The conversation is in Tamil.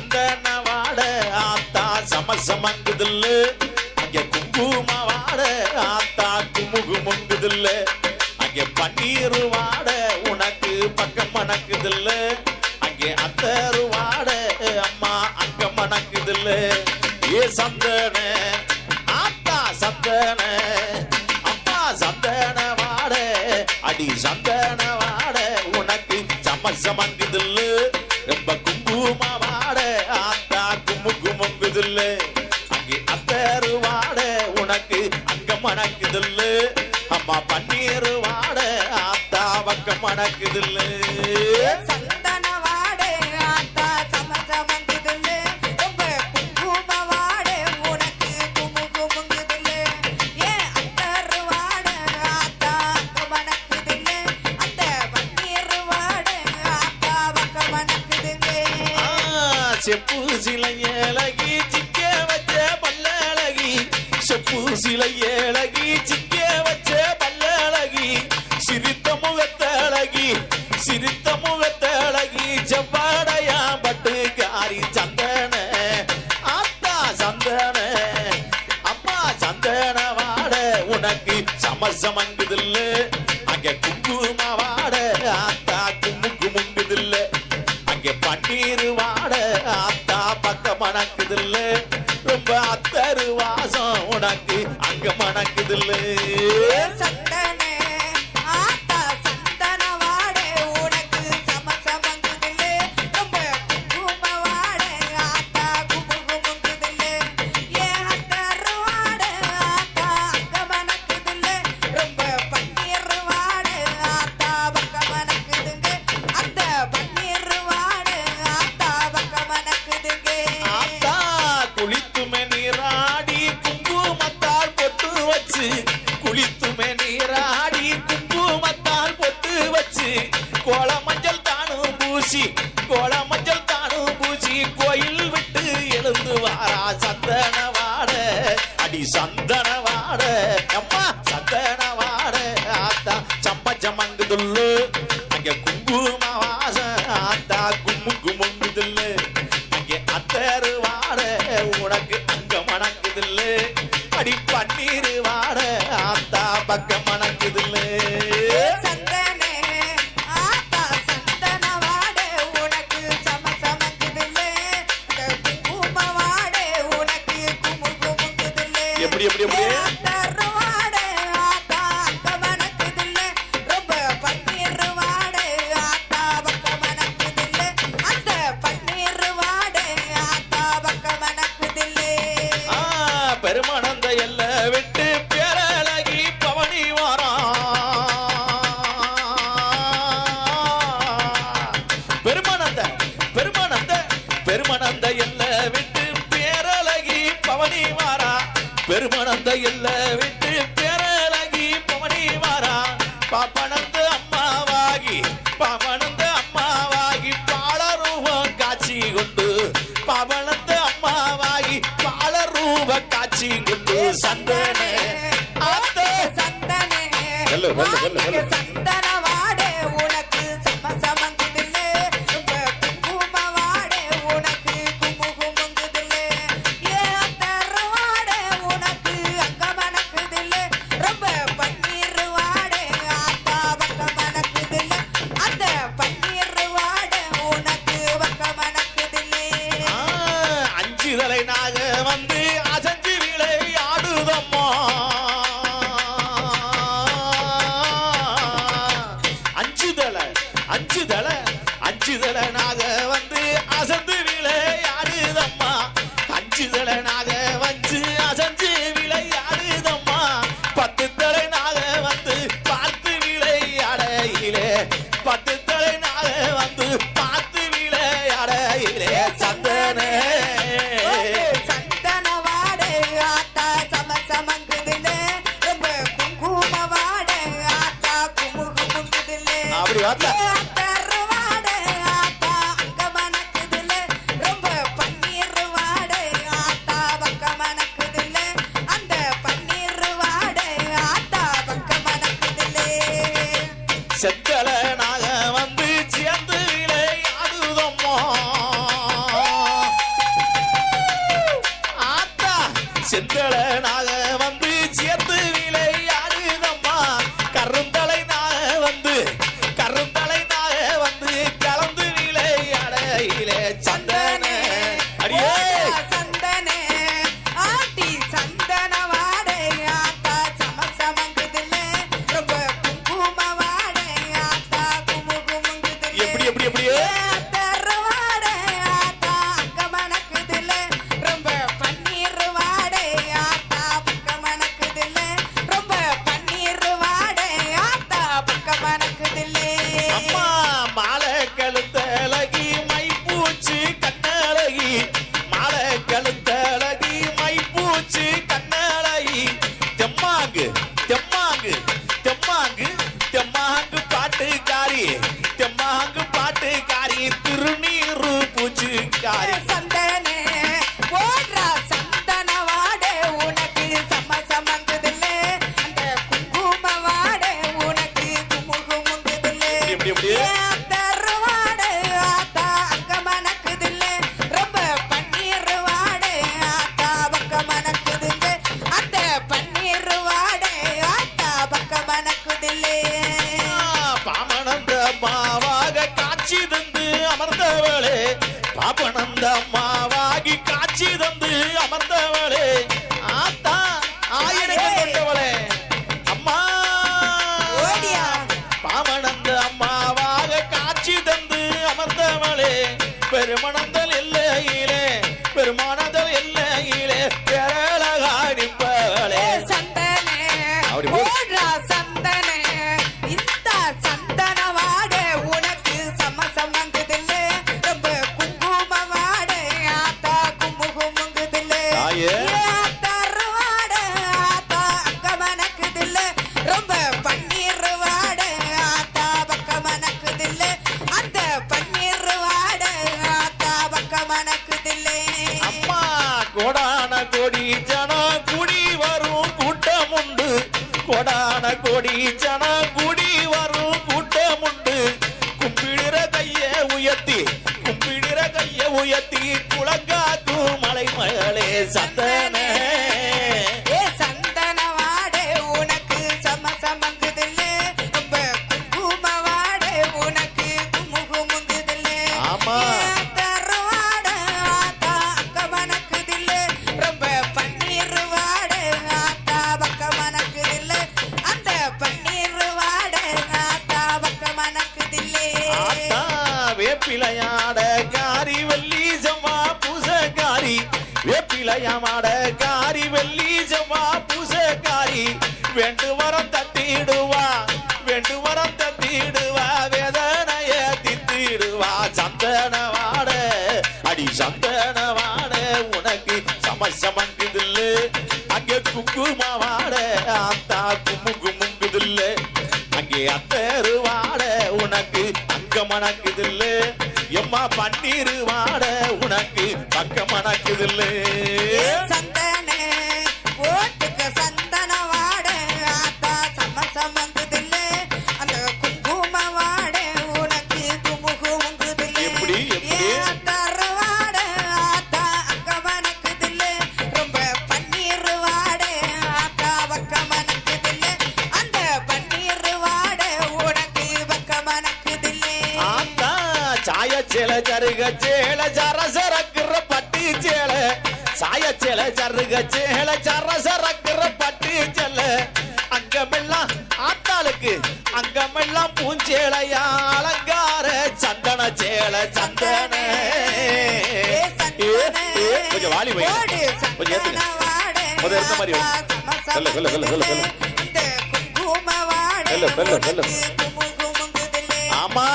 சந்தன வாட ஆத்தா சமசமங்குதில்ல அங்க குங்கும வாட ஆத்தா குமுகு முங்குதில்ல. அங்க பன்னீர் வாட உனக்கு பக்கம் மணக்குதில்ல. அங்கே அத்தரு வாட அம்மா அங்க மணக்குதில்ல. ஏ சந்தன ஆத்தா சந்தன அம்மா சந்தன வாட. அடி சந்தன வாட உனக்கு சம ரொம்ப மணக்குதில்ல. அம்மா பன்னீர் வாட ஆத்தா பக்க மணக்குதில்ல. சந்தன வாடே ஆத்தா சம சமங்குதுல்லே. ரொம்ப குங்கும வாடே உனக்கு குமு குமுங்குதுல்லே. ஏ அத்தர் வாடே ஆத்தா மணக்குதுல்லே. அந்த பன்னீர் வாடே ஆத்தா பக்க மணக்குதுல்லே. செப்பு சிலை ஏழகி சிக்க வச்ச பல்லழகி செப்பு சிலை மணக்குதில்ல. ரொம்ப அத்தரு வாசம் உனக்கு அங்க மணக்குதில்லை. சமங்குதுல்லு அங்க குங்கும வாசம் ஆத்தா கும்மு குமுங்குதுல்லு. அங்கே அத்தரு வாட உனக்கு அங்க மணக்குதில்ல அடி பன்னீர் வாட ஆத்தா பக்க மணக்குதில்ல சந்தனே ஆத்தா சந்தன பெருமானந்த எல்ல விட்டு பேரழகி பவனி வாரா. பெருமானந்த பெருமானந்த பெருமானந்த எல்ல விட்டு பேரழகி பவனி வாரா. பெருமானந்த எல்ல விட்டு வெல்லு, வெல்லு, வெல்லு, வெல்லு. Jota. Yeah. சாபனந்தம்மா கொடி ஜனா குடி வரும் கூட்டம் உண்டு கொடான கொடி ஜனா குடி வரும் கூட்டம் உண்டு கும்பிடுற கைய உயர்த்தி கும்பிடுற கைய உயர்த்தி குளங்காத்து மலை மகளே சத்தன இல்லையமாட காரி வெள்ளி செவ்வா பூச காரி வெண்டு வரம் தத்திடுவா வெண்டு வரம் தத்திடுவா வேதனைய தித்திடுவா சந்தனவாட அடி சந்தனவாட உனக்கு சம சமங்குதில்ல. அங்கே குங்குமாவாட அத்தா கும்மு கும்முங்குதில்ல அங்கே அத்தருவாட உனக்கு அங்க மணக்குதில்லை எம்மா பன்னீர் வாட உனக்கு பக்கம் மணக்குதில்லை சேல சர சரக்குற பட்டி சேல. சாய சேல சருக சேல சர சரக்குற பட்டி சேல. அங்கமெல்லாம் ஆத்தாளுக்கு அங்கமெல்லாம் பூஞ்சேலையா அலங்கார சந்தன சேல சந்தன. கொஞ்சம் வாலி கொஞ்சம் ஏத்துங்க. முதல் இருந்த மாதிரி சொல்ல சொல்ல சொல்ல சொல்ல சொல்ல. சொல்ல சொல்ல சொல்ல. ஆமா.